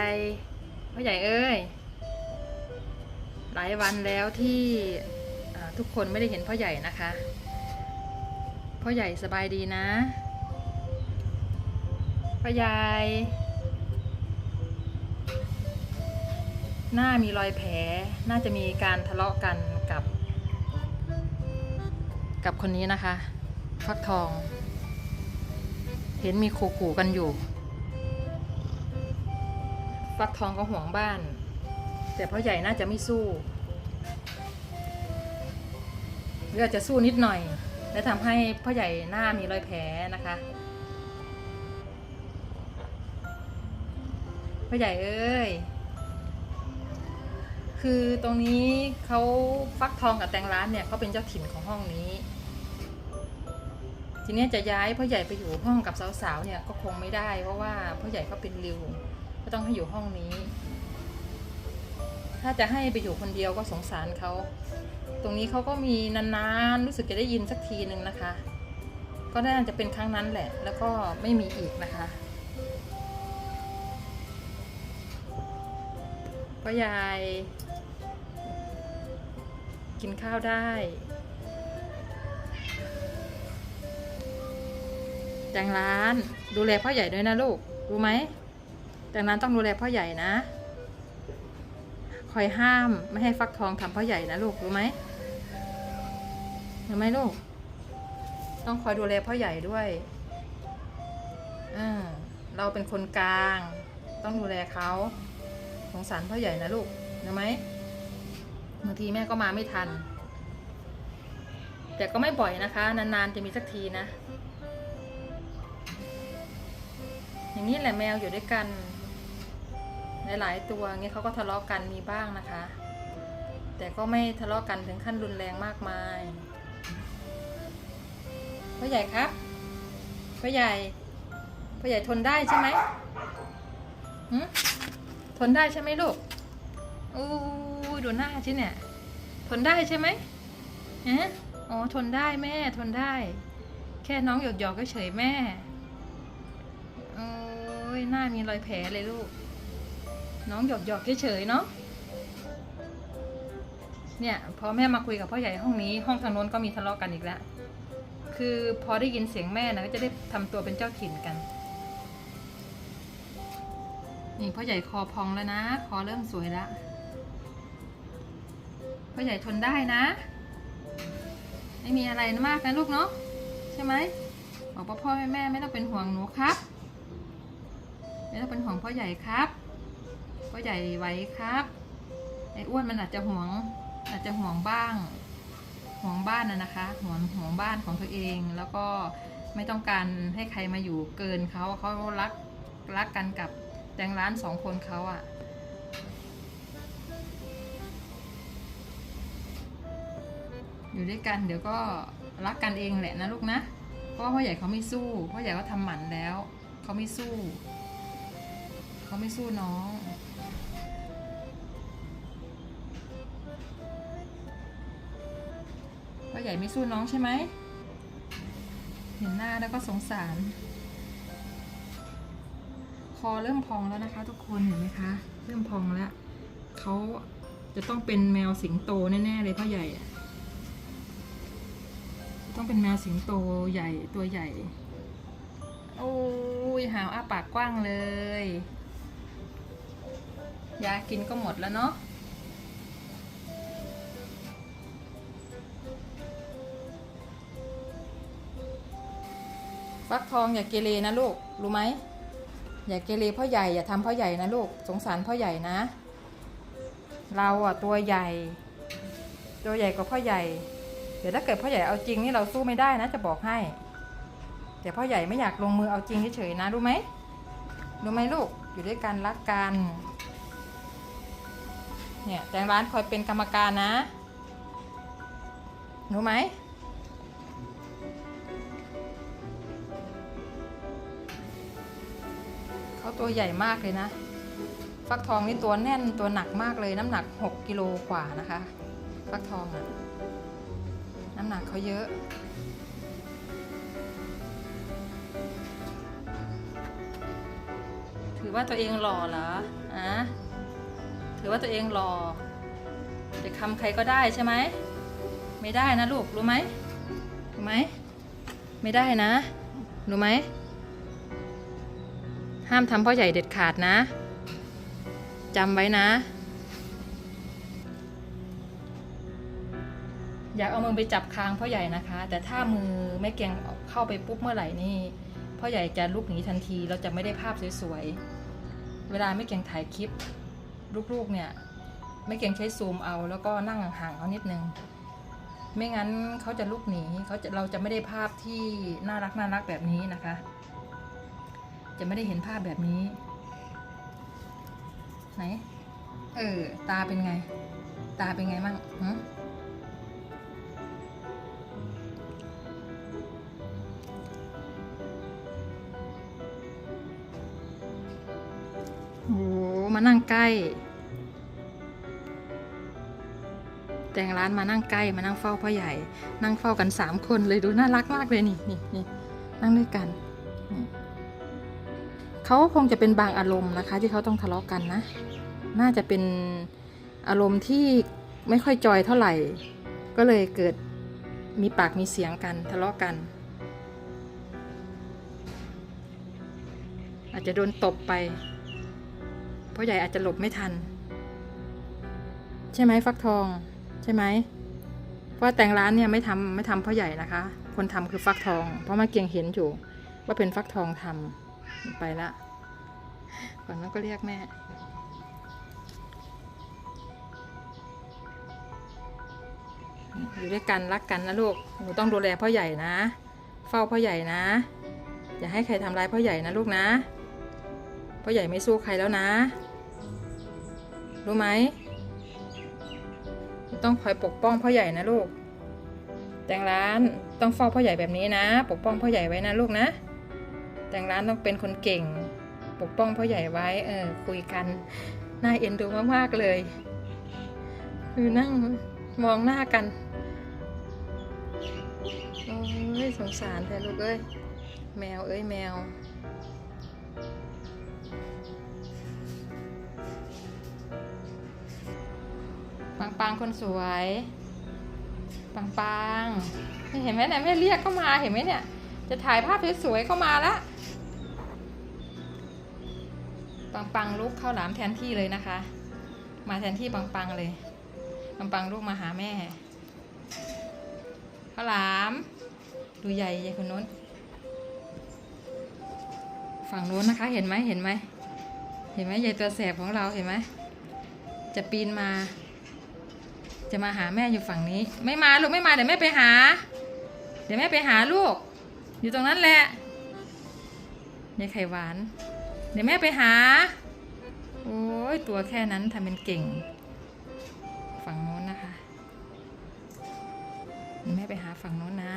พ่อใหญ่พ่อใหญ่เอ้ย หลายวันแล้วที่ทุกคนไม่ได้เห็นพ่อใหญ่นะคะ พ่อใหญ่สบายดีนะ พ่อใหญ่ หน้ามีรอยแผล น่าจะมีการทะเลาะกันกับ กับคนนี้นะคะ ฟักทอง เห็นมีขู่ๆกันอยู่ ฟักทองก็ห่วงบ้าน แต่พ่อใหญ่น่าจะไม่สู้หรืออาจจะสู้นิดหน่อย และทำให้พ่อใหญ่หน้ามีรอยแผลนะคะพ่อใหญ่เอ้ย คือตรงนี้เขาฟักทองกับแตงร้านเนี่ยเขาเป็นเจ้าถิ่นของห้องนี้ ทีนี้จะย้ายพ่อใหญ่ไปอยู่ห้องกับสาวๆเนี่ยก็คงไม่ได้ เพราะว่าพ่อใหญ่เขาเป็นริว ก็ต้องให้อยู่ห้องนี้ ถ้าจะให้ไปอยู่คนเดียวก็สงสารเขาตรงนี้เขาก็มีนานๆรู้สึกจะได้ยินสักทีหนึ่งนะคะ ก็น่าจะเป็นครั้งนั้นแหละ แล้วก็ไม่มีอีกนะคะพ่อใหญ่กินข้าวได้แตงร้าน ดูแลพ่อใหญ่ด้วยนะลูก รู้ไหม แตงร้นต้องดูแลพ่อใหญ่นะ คอยห้ามไม่ให้ฟักทองทำพ่อใหญ่นะลูกรู้ไหมรู้ไหมลูก ต้องคอยดูแลพ่อใหญ่ด้วยอ่าเราเป็นคนกลาง ต้องดูแลเขาสงสารพ่อใหญ่นะลูกรู้ไหมบางทีแม่ก็มาไม่ทัน แต่ก็ไม่บ่อยนะคะ นานๆจะมีสักทีนะ อย่างนี้แหละแมวอยู่ด้วยกัน หลาย ๆ ตัวเงี้ยเขาก็ทะเลาะกันมีบ้างนะคะ แต่ก็ไม่ทะเลาะกันถึงขั้นรุนแรงมากมายพ่อใหญ่ครับพ่อใหญ่พ่อใหญ่ทนได้ใช่ไหมหืทนได้ใช่ไหมลูกอู้ดูหน้าชิเนี่ย ทนได้ใช่ไหมฮะอ๋อทนได้แม่ทนได้ แค่น้องหยอกหยอกๆเฉยแม่โอ้ยหน้ามีรอยแผลเลยลูก น้องหยอกหยอกเฉยๆเนาะเนี่ยพอแม่มาคุยกับพ่อใหญ่ห้องนี้ ห้องทางโน้นก็มีทะเลาะกันอีกแล้วคือพอได้ยินเสียงแม่นะก็จะได้ทำตัวเป็นเจ้าถิ่นกัน นี่พ่อใหญ่คอพองแล้วนะคอเริ่มสวยแล้วพ่อใหญ่ทนได้นะ ไม่มีอะไรมากนะลูกเนาะใช่ไหมบอกพ่อพ่อแม่แม่ไม่ต้องเป็นห่วงหนูครับไม่ต้องเป็นห่วงพ่อใหญ่ครับ พ่อใหญ่ไหวครับไอ้อ้วนมันอาจจะห่วงอาจจะห่วงบ้างห่วงบ้านนะนะคะห่วงห่วงบ้านของตัวเองแล้วก็ไม่ต้องการให้ใครมาอยู่เกินเขาเขารักรักกันกับแตงร้านสองคนเขาอะอยู่ด้วยกันเดี๋ยวก็รักกันเองแหละนะลูกนะ เพราะพ่อใหญ่เขาไม่สู้พ่อใหญ่เขาทำหมันแล้ว เขาไม่สู้ เขาไม่สู้น้อง ใหญ่ไม่สู้น้องใช่ไหม เห็นหน้าแล้วก็สงสาร คอเริ่มพองแล้วนะคะ ทุกคนเห็นไหมคะ เริ่มพองแล้วเขาจะต้องเป็นแมวสิงโตแน่ๆเลยพ่อใหญ่อะต้องเป็นแมวสิงโตใหญ่ตัวใหญ่ โอ้ยหาวอ้าปากกว้างเลย ยากินก็หมดแล้วเนาะ ฟักทองอย่าเกเรนะลูกรู้ไหมอย่าเกเรพ่อใหญ่อย่าทำพ่อใหญ่นะลูกสงสารพ่อใหญ่นะ เราอะตัวใหญ่ ตัวใหญ่กว่าพ่อใหญ่ เดี๋ยวถ้าเกิดพ่อใหญ่เอาจริงนี่เราสู้ไม่ได้นะ จะบอกให้ แต่พ่อใหญ่ไม่อยากลงมือเอาจริงเฉยๆนะรู้ไหมรู้ไหมลูกอยู่ด้วยกันรักกันเนี่ยแตงร้านคอยเป็นกรรมการนะรู้ไหม เขาตัวใหญ่มากเลยนะ ฟักทองนี่ตัวแน่นตัวหนักมากเลย น้ำหนัก 6กิโลกว่านะคะ ฟักทองอะน้ำหนักเขาเยอะ ถือว่าตัวเองหล่อเหรออะถือว่าตัวเองหล่อจะคำใครก็ได้ใช่ไหม ไม่ได้นะลูก รู้ไหมรู้ไหม ไม่ได้นะ รู้ไหม ห้ามทำพ่อใหญ่เด็ดขาดนะจำไว้นะ อยากเอามือไปจับคางพ่อใหญ่นะคะ แต่ถ้ามือแม่เกียงเข้าไปปุ๊บเมื่อไหร่นี่พ่อใหญ่จะลุกหนีทันที เราจะไม่ได้ภาพสวยๆ เวลาแม่เกียงถ่ายคลิป ลูกๆเนี่ยแม่เกียงใช้ซูมเอา แล้วก็นั่งห่างๆเขานิดนึงไม่งั้นเขาจะลุกหนีเขาจะเราจะไม่ได้ภาพที่น่ารักน่ารักแบบนี้นะคะ จะไม่ได้เห็นภาพแบบนี้ ไหน เออ ตาเป็นไง ตาเป็นไงมั่งหึโอ้มานั่งใกล้ แต่งร้านมานั่งใกล้มานั่งเฝ้าพ่อใหญ่ นั่งเฝ้ากันสามคนเลยดูน่ารักมากเลยนี่นี่นี่นั่งด้วยกัน เขาคงจะเป็นบางอารมณ์นะคะ ที่เขาต้องทะเลาะกันนะ น่าจะเป็นอารมณ์ที่ไม่ค่อยจอยเท่าไหร่ ก็เลยเกิดมีปากมีเสียงกันทะเลาะกัน อาจจะโดนตบไป เพ่อใหญ่อาจจะหลบไม่ทัน ใช่ไหมฟักทองใช่ไหมเพราะแต่งร้านเนี่ยไม่ทำไม่ทำพ่อใหญ่นะคะ คนทำคือฟักทอง เพราะมาเกียงเห็นอยู่ว่าเป็นฟักทองทำ ไปละฝั่งนั้นก็เรียกแม่ อยู่ด้วยกันรักกันนะลูก หนูต้องดูแลพ่อใหญ่นะ เฝ้าพ่อใหญ่นะ อย่าให้ใครทำร้ายพ่อใหญ่นะลูกนะ พ่อใหญ่ไม่สู้ใครแล้วนะ รู้ไหม ต้องคอยปกป้องพ่อใหญ่นะลูกแต่งร้านต้องเฝ้าพ่อใหญ่แบบนี้นะ ปกป้องพ่อใหญ่ไว้นะลูกนะ แต่งร้านต้องเป็นคนเก่ง ปกป้องพ่อใหญ่ไว้ เออ คุยกัน น่าเอ็นดูมาก ๆ เลย คือนั่งมองหน้ากัน โอ้ยสงสารแทนลูกเอ้ย แมวเอ้ยแมว ปังปังคนสวย ปังปังเห็นไหมเนี่ยแม่เรียกเข้ามาเห็นไหมเนี่ย จะถ่ายภาพสวยๆเข้ามาแล้ว ปังปังลูกข้าวหลามแทนที่เลยนะคะ มาแทนที่ปังปังเลย ปังปังลูกมาหาแม่ข้าวหลาม ดูใหญ่ใหญ่คนนู้น ฝั่งนู้นนะคะ เห็นไหมเห็นไหมเห็นไหมใหญ่ตัวแสบของเราเห็นไหมจะปีนมา จะมาหาแม่อยู่ฝั่งนี้ ไม่มาลูกไม่มาเดี๋ยวแม่ไปหา เดี๋ยวแม่ไปหาลูก อยู่ตรงนั้นแหละยายไข่หวาน เดี๋ยวแม่ไปหา โอ้ยตัวแค่นั้นทำเป็นเก่ง ฝั่งโน้นนะคะเดี๋ยวแม่ไปหาฝั่งโน้นนะ